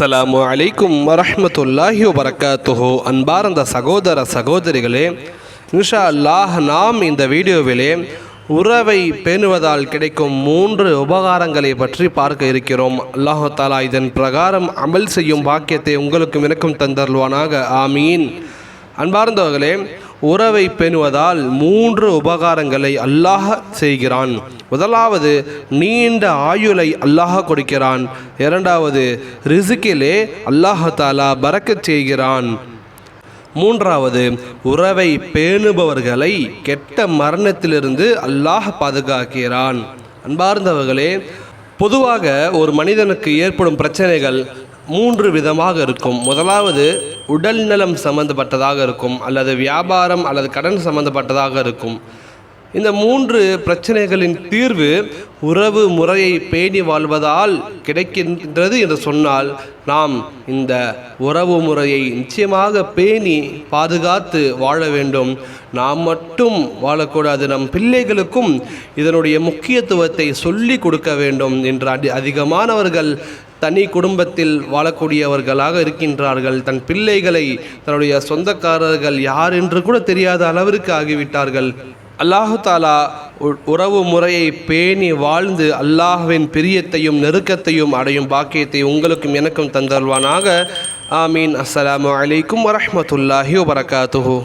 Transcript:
அஸ்ஸலாமு அலைக்கும் வரஹ்மத்துல்லாஹி வரகாத்துஹோ அன்பார்ந்த சகோதர சகோதரிகளே இன்ஷா அல்லாஹ் நாம் இந்த வீடியோவிலே உறவை பேணுவதால் கிடைக்கும் மூன்று உபகாரங்களை பற்றி பார்க்க இருக்கிறோம். அல்லாஹு தாலா இதன் பிரகாரம் அமல் செய்யும் பாக்கியத்தை உங்களுக்கும் எனக்கும் தந்தருவானாக ஆமீன். அன்பார்ந்தவர்களே உறவை பேணுவதால் மூன்று உபகாரங்களை அல்லாஹ் செய்கிறான். முதலாவது நீண்ட ஆயுளை அல்லாஹ் கொடுக்கிறான். இரண்டாவது ரிசுக்கிலே அல்லாஹ் தாலா பறக்கச் செய்கிறான். மூன்றாவது உறவை பேணுபவர்களை கெட்ட மரணத்திலிருந்து அல்லாஹ் பாதுகாக்கிறான். அன்பார்ந்தவர்களே பொதுவாக ஒரு மனிதனுக்கு ஏற்படும் பிரச்சனைகள் மூன்று விதமாக இருக்கும். முதலாவது உடல் நலம் சம்பந்தப்பட்டதாக இருக்கும் அல்லது வியாபாரம் அல்லது கடன் சம்பந்தப்பட்டதாக இருக்கும். இந்த மூன்று பிரச்சனைகளின் தீர்வு உறவு முறையை பேணி வாழ்வதால் கிடைக்கின்றது என்று சொன்னால் நாம் இந்த உறவு முறையை நிச்சயமாக பேணி பாதுகாத்து வாழ வேண்டும். நாம் மட்டும் வாழக்கூடாது நம் பிள்ளைகளுக்கும் இதனுடைய முக்கியத்துவத்தை சொல்லி கொடுக்க வேண்டும் என்று அதி அதிகமானவர்கள் தனி குடும்பத்தில் வாழக்கூடியவர்களாக இருக்கின்றார்கள். தன் பிள்ளைகளை தன்னுடைய சொந்தக்காரர்கள் யார் என்று கூட தெரியாத அளவிற்கு ஆகிவிட்டார்கள். அல்லாஹு தாலா உ- உறவு முறையை பேணி வாழ்ந்து அல்லாஹுவின் பிரியத்தையும் நெருக்கத்தையும் அடையும் பாக்கியத்தை உங்களுக்கும் எனக்கும் தந்தல்வானாக ஆமீன். அஸ்ஸலாமு அலைக்கும் வரமத்துல்லாஹி வபரகாத்துஹு.